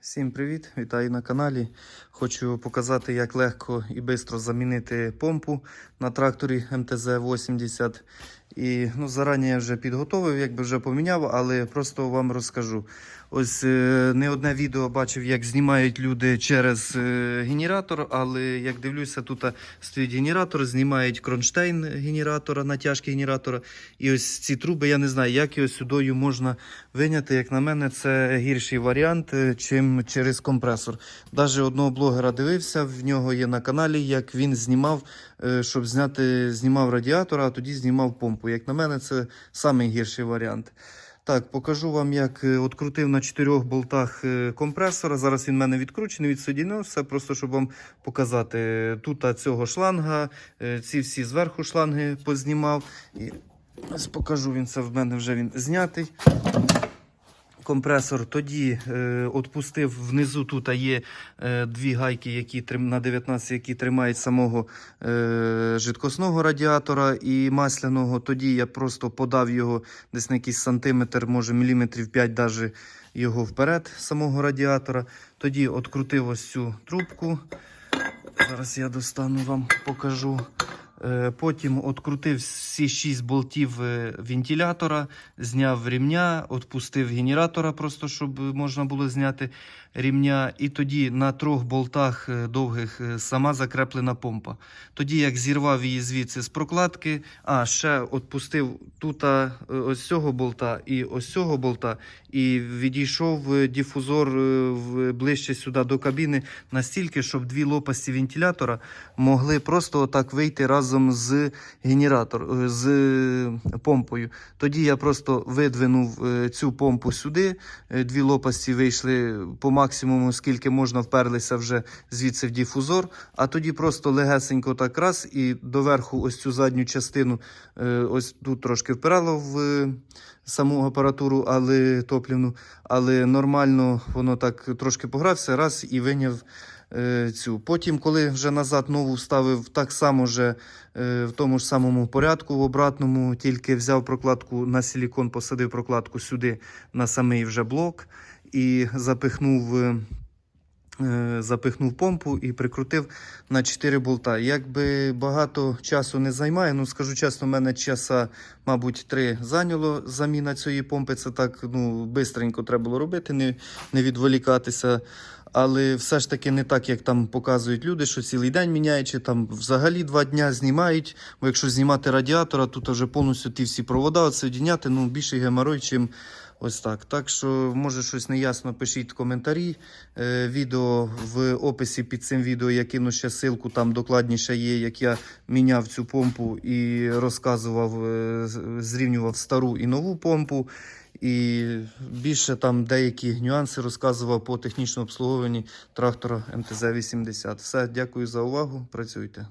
Всім привіт! Вітаю на каналі. Хочу показати, як легко і швидко замінити помпу на тракторі МТЗ-80. І ну, зарані я вже підготовив, якби вже поміняв, але просто вам розкажу. Ось е, не одне відео бачив, як знімають люди через е, генератор, але як дивлюся, тут стоїть генератор, знімають кронштейн генератора, натяжки генератора. І ось ці труби, я не знаю, як його сюдою можна виняти. Як на мене, це гірший варіант, е, чим через компресор. Навіть одного блогера дивився, в нього є на каналі, як він знімав, щоб зняти, знімав радіатор, а тоді знімав помпу. Як на мене, це найгірший варіант. Так, покажу вам, як відкрутив на чотирьох болтах е, компресора. Зараз він в мене відкручений, відсоєдинився, просто щоб вам показати. Тут цього шланга, е, ці всі зверху шланги познімав. І покажу, він це в мене вже він знятий. Компресор тоді е, відпустив внизу. Тут є е, дві гайки, які трим, на 19, які тримають самого е, жидкосного радіатора і масляного. Тоді я просто подав його десь на якийсь сантиметр, може міліметрів 5 даже його вперед, самого радіатора. Тоді відкрутив ось цю трубку. Зараз я достану вам покажу. Е, Потім відкрутив всі 6 болтів е, вентилятора, зняв рівня, відпустив генератора, просто щоб можна було зняти рівня. І тоді на трьох болтах е, довгих сама закреплена помпа. Тоді, як зірвав її звідси з прокладки, а ще відпустив тут ось цього болта і ось цього болта, і відійшов дифузор ближче сюди до кабіни настільки, щоб дві лопасті вентилятора могли просто отак вийти разом з генератор, е, з е, помпою. Тоді я просто видвинув е, цю помпу сюди. Дві лопасті вийшли по максимуму, скільки можна вперлися вже звідси в дифузор. А тоді просто легесенько так раз і доверху ось цю задню частину, ось тут трошки впирало в саму апаратуру, але топлівну, але нормально воно так трошки погрався, раз і виняв цю. Потім, коли вже назад нову вставив, так само же е, в тому ж самому порядку, в обратному, тільки взяв прокладку на силікон, посадив прокладку сюди на самий вже блок і запихнув. е, е, Запихнув помпу і прикрутив на 4 болта. Якби багато часу не займає, ну скажу чесно, в мене часа, мабуть, 3 зайняло заміна цієї помпи. Це так ну, бистренько треба було робити, не, не відволікатися. Але все ж таки не так, як там показують люди, що цілий день міняють, чи там взагалі два дня знімають. Бо якщо знімати радіатора, тут вже повністю ті всі провода відсоединяти, ну більший геморой, чим ось так. Так що, може щось неясно, пишіть коментарі. Е, відео в описі під цим відео я кину ще ссылку, там докладніше є, як я міняв цю помпу і розказував, е, зрівнював стару і нову помпу. І більше там деякі нюанси розказував по технічному обслуговуванні трактора МТЗ-80. Все, дякую за увагу. Працюйте.